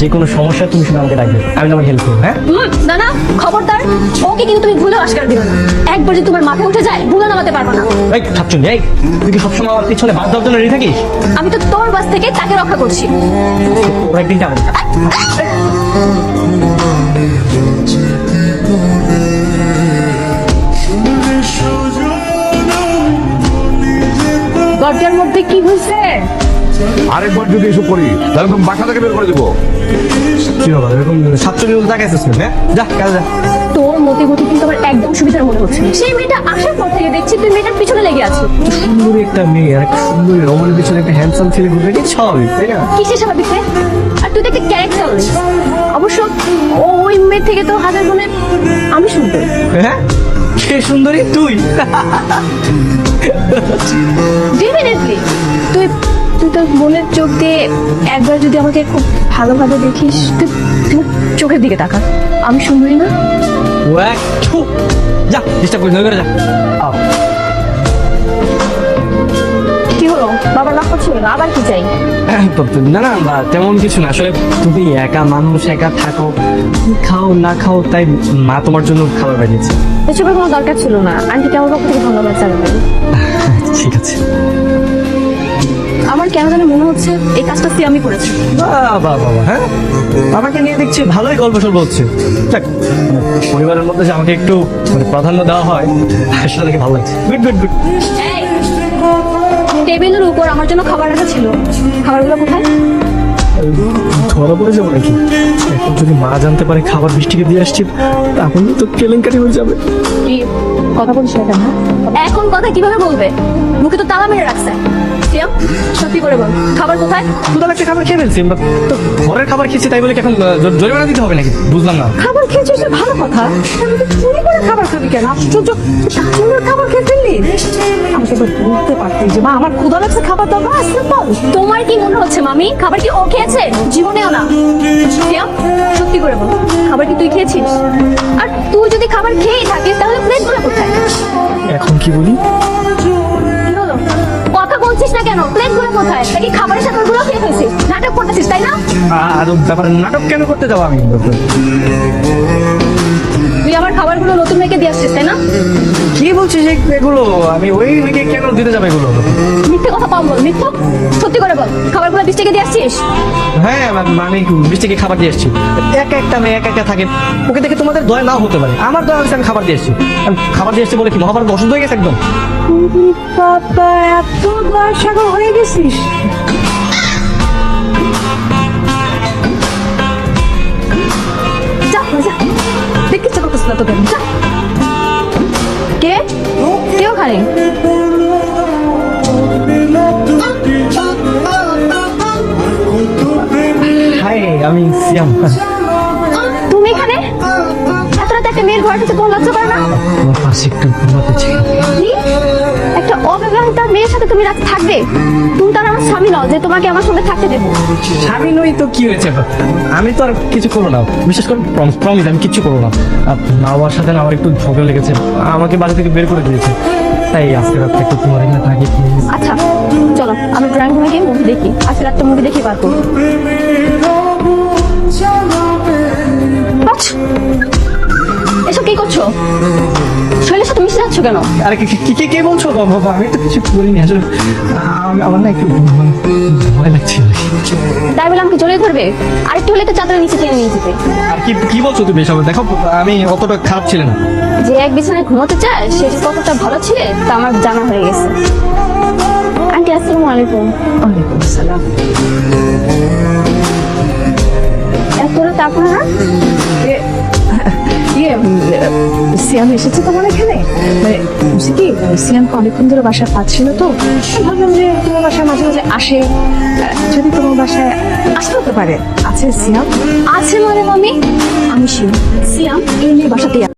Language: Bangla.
যে কোনো সমস্যা তুমি শুধু আমাকে ডাকবে। আমি তোমাকে হেল্প করব হ্যাঁ? না না খবরদার ওকে কিন্তু তুমি ভুলেও আশকার দিও না। একবার যদি তোমার মাথায় উঠে যায় ভুলে নামাতে পারব না। এই থাকছুন এই তুই কি সবসময় আমার পিছনে বাদ দেওয়ার জন্য রেডি থাকিস? আমি তো তোর বাস থেকে তাকে রক্ষা করছি। ওর একদিন যাবে কি হয়েছে? আরেকবার যদি এসব করি তাহলে তুমি বাসা থেকে বের করে দেবো। কি হলো এরকম সাতচল্লিশ মতো টাকা এসেছিস হ্যাঁ? যা কাজে যা। তোর মতি গতি কিন্তু আমার একদম সুবিধার মনে হচ্ছে। সেই মেয়েটা আসার পর থেকে দেখছি তুই মেয়েটার পিছনে লেগে আছিস। সুন্দরী একটা মেয়ে আর একটা সুন্দরী রমণের পিছনে একটা হ্যান্ডসাম ছেলে ঘুরবে কি স্বাভাবিক তাই না? কিসের স্বাভাবিক রে? আর তুই তো একটা ক্যারেক্টার অবশ্য ওই মেয়ে থেকে তো হাজার গুণে আমি সুন্দর। হ্যাঁ? কে সুন্দরী? তুই। ডেফিনেটলি তুই তুই তোর মনের চোখ দিয়ে একবার যদি আমাকে খুব ভালোভাবে দেখিস, তুই তুই চোখের দিকে তাকা। আমি সুন্দরী না। যা ডিস্টার্ব করিস না যা। কি হলো? বাবা করছিল আবার কি চাই? না না তেমন কিছু না। আসলে তুমি একা মানুষ একা থাকো। খাও না খাও তাই মা তোমার জন্য খাবার বানিয়েছে। এসবের কোনো দরকার ছিল না। আন্টিকে আমার পক্ষ থেকে ধন্যবাদ জানাবেন? ঠিক আছে। আমার কেন জানি মনে হচ্ছে এই কাজটা আমি করেছি। বাবা বাবা হ্যাঁ? আমাকে নিয়ে দেখছি ভালোই গল্প সল্প হচ্ছে। যাক, পরিবারের মধ্যে যে আমাকে একটু মানে প্রাধান্য দেওয়া হয় সেটা দেখে ভালো লাগছে। গুড গুড গুড টেবিলের উপর আমার জন্য খাবার রাখা ছিল। খাবারগুলো কোথায়? ধরা পড়ে যাব নাকি? এখন যদি মা জানতে পারে খাবার বৃষ্টিকে দিয়ে আসছি তাহলে তো কেলেঙ্কারি হয়ে যাবে। কথা বলছি কেন এখন কথা কীভাবে বলবে? মুখে তো তালা মেরে রাখছে। সিয়াম, সত্যি করে বল। খাবার কোথায়? দুটো একটা খাবার খেয়ে ফেলছি আমরা তো ঘরের খাবার খেয়েছি তাই বলে কি এখন আহ, জ- জরিমানা দিতে হবে নাকি? বুঝলাম না। খাবার খেয়েছিস সে ভালো কথা। আমি তো চুরি করে খাবার খাবি কেন? আশ্চর্য সুন্দর খাবার খেয়ে ফেললি? আমাকে তো বলতে পারতি যে মা আমার ক্ষুধা লাগছে খাবার দাও বল তোমার কি মনে হচ্ছে মামি? খাবার কি ও খেয়েছে? জীবনেও না সিয়াম, সত্যি করে বল খাবার কি তুই খেয়েছিস? আর তুই যদি খাবার খেয়েই থাকিস তাহলে প্লেটগুলো কোথায়? এখন কি বলি? কোথায়? নাকি খাবারের সাথে ওগুলো খেয়ে ফেলছিস? নাটক করতেছিস তাই না? আর ব্যাপার নাটক কেন করতে যাব আমি? তুই আমার খাবারগুলো নতুন মেয়েকে দিয়ে আসছিস তাই না? কি বলছিস এগুলো? আমি ওই মেয়েকে কেন দিতে যাব এগুলো? কম বল মিথ্যা? সত্যি করে বল খাবারগুলো বিশ টাকা দিয়ে আসছিস? হ্যাঁ আমি বৃষ্টিকে খাবার দিয়ে এসেছি একা একটা মেয়ে একা একা থাকে। ওকে দেখে তোমাদের দয়া নাও হতে পারে। আমার দয়া হচ্ছে আমি খাবার দিয়ে এসেছি আমি খাবার দিয়ে এসেছি বলে কি মহাভারত অসুস্থ হয়ে গেছে একদম? বাবা এত দর্শক হয়ে গেছিস? দেখতে ইচ্ছা করতেছ না তোকে। যা। কে? কেউ আমি সিয়াম তুমি এখানে? এত রাতে একটা মেয়ের ঘরে থেকে লজ্জা করে না। তোমার পাশে একটু ঘুমাতে চাই। একটা অবিবাহিত মেয়ের সাথে তুমি রাতে থাকবে? তুমি তার আমার স্বামী নও যে তোমাকে আমার সঙ্গে থাকতে দেবো। স্বামী নই তো কি হয়েছে? আমি তো আর কিছু করব না। বিশেষ করে প্রমিস আমি কিচ্ছু করব না। আর মা বাবার সাথে না আমার একটু ঝগড়া লেগেছে। আমাকে বাড়ি থেকে বের করে দিয়েছে। তাই আজকে রাত্রে একটু তোমার এখানে থাকি আচ্ছা চলো আমি ড্রয়িং রুমে গিয়ে মুভি দেখি। আজকে রাতটা মুভি দেখি বার করব। এসব কি করছ? শৈলের সাথে মিশে যাচ্ছ কেন? আরে কি কি- কি কে বলছো? বাবা আমি তো কিছু করিনি আসলে আম- আমার না একটু ভয় লাগছে। তাই বলে আমাকে জড়িয়ে ধরবে? আরেকটু হলে তো চাদরের নিচে টেনে নিয়ে যেতে। আর কি কি বলছো তুমি এসব? দেখো আমি অতটা খারাপ ছিল না। যে এক বিছানায় ঘুমোতে চায় সে যে কতটা ভালো ছিলে তা আমার জানা হয়ে গেছে। আন্টি আসসালামু আলাইকুম। ওয়ালাইকুম আসসালাম। এত রাত আপনারা? সিয়াম এসেছে তোমার এখানে? মানে বলছি কি সিয়ামকে অনেকক্ষণ ধরে বাসায় পাচ্ছিল তো। ভাবলাম যে তোমার বাসায় মাঝে মাঝে আসে। যদি তোমার বাসায় আসতে হতে পারে। আছে সিয়াম? আছে মানে মামি? আমি শিব সিয়াম এই মেয়ে বাসাতেই